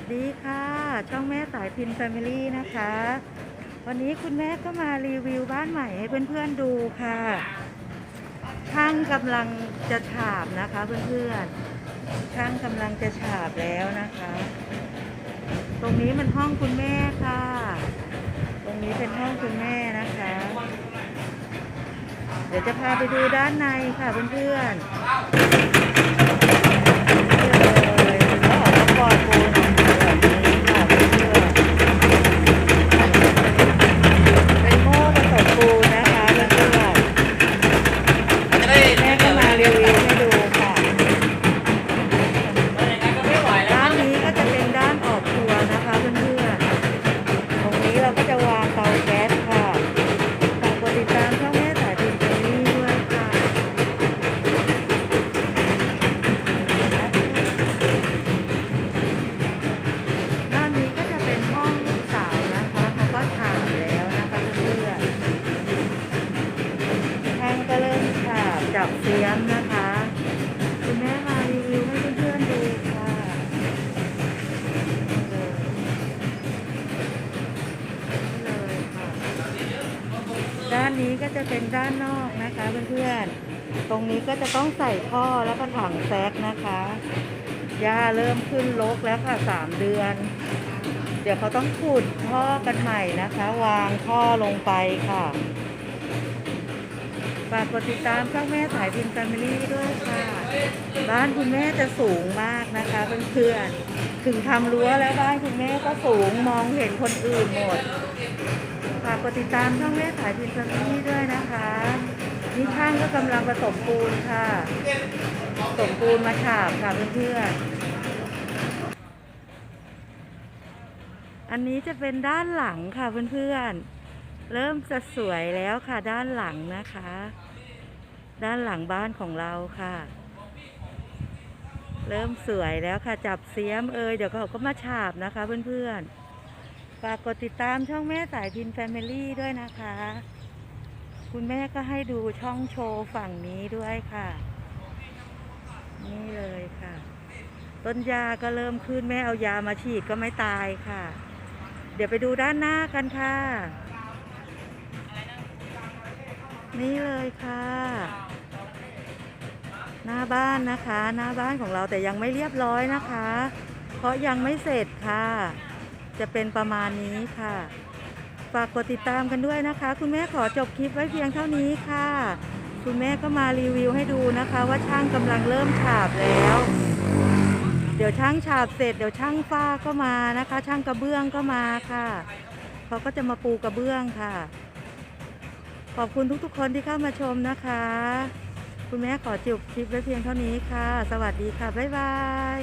สดีค่ะ ช่องแม่สายพินแฟมิลี่นะคะ วันนี้คุณแม่ก็มารีวิวบ้านใหม่ให้เพื่อนๆดูค่ะช่างกำลังจะฉาบนะคะเพื่อนๆช่างกำลังจะฉาบแล้วนะคะ ตรงนี้มันห้องคุณแม่ค่ะ ตรงนี้เป็นห้องคุณแม่นะคะ เดี๋ยวจะพาไปดูด้านในค่ะเพื่อนๆ ฉาบจับเสียมนะคะ คุณแม่มารีวิวให้เพื่อนๆดูค่ะเลยค่ะด้านนี้ก็จะเป็นด้านนอกนะคะเพื่อนๆ ตรงนี้ก็จะต้องใส่ท่อแล้วก็ถังแซกนะคะหญ้าเริ่มขึ้นรกแล้วค่ะสามเดือน เดี๋ยวเขาต้องขุดท่อกันใหม่นะคะ วางท่อลงไปค่ะ ฝากกดติดตามช่องแม่สายพินแฟมิลี่ด้วยค่ะ บ้านคุณแม่จะสูงมากนะคะเพื่อนๆถึงทำรั้วแล้วบ้านคุณแม่ก็สูงมองเห็นคนอื่นหมดฝากกดติดตามช่องแม่สายพินแฟมิลี่ด้วยนะคะนี่ช่างก็กำลังผสมปูนค่ะผสมปูนมาฉาบค่ะเพื่อนๆอันนี้จะเป็นด้านหลังค่ะเพื่อนๆ เริ่มจะสวยแล้วค่ะด้านหลังนะคะ ด้านหลังบ้านของเราค่ะ เริ่มสวยแล้วค่ะจับเสียมเอยเดี๋ยวเขาก็มาฉาบนะคะเพื่อนๆฝากกดติดตามช่องแม่สายพินแฟมิลี่ด้วยนะคะ คุณแม่ก็ให้ดูช่องโชว์ฝั่งนี้ด้วยค่ะ นี่เลยค่ะ ต้นยาก็เริ่มขึ้นแม่เอายามาฉีดก็ไม่ตายค่ะ เดี๋ยวไปดูด้านหน้ากันค่ะ นี่เลยค่ะ หน้าบ้านนะคะ หน้าบ้านของเราแต่ยังไม่เรียบร้อยนะคะ เพราะยังไม่เสร็จค่ะ จะเป็นประมาณนี้ค่ะ ฝากกดติดตามกันด้วยนะคะ คุณแม่ขอจบคลิปไว้เพียงเท่านี้ค่ะ คุณแม่ก็มารีวิวให้ดูนะคะ ว่าช่างกำลังเริ่มฉาบแล้ว เดี๋ยวช่างฉาบเสร็จเดี๋ยวช่างฝ้าก็มานะคะ ช่างกระเบื้องก็มาค่ะเขาก็จะมาปูกระเบื้องค่ะ ขอบคุณทุกๆ คนที่เข้ามาชมนะคะ คุณแม่ขอจบคลิปไว้เพียงเท่านี้ค่ะ สวัสดีค่ะ บ๊ายบาย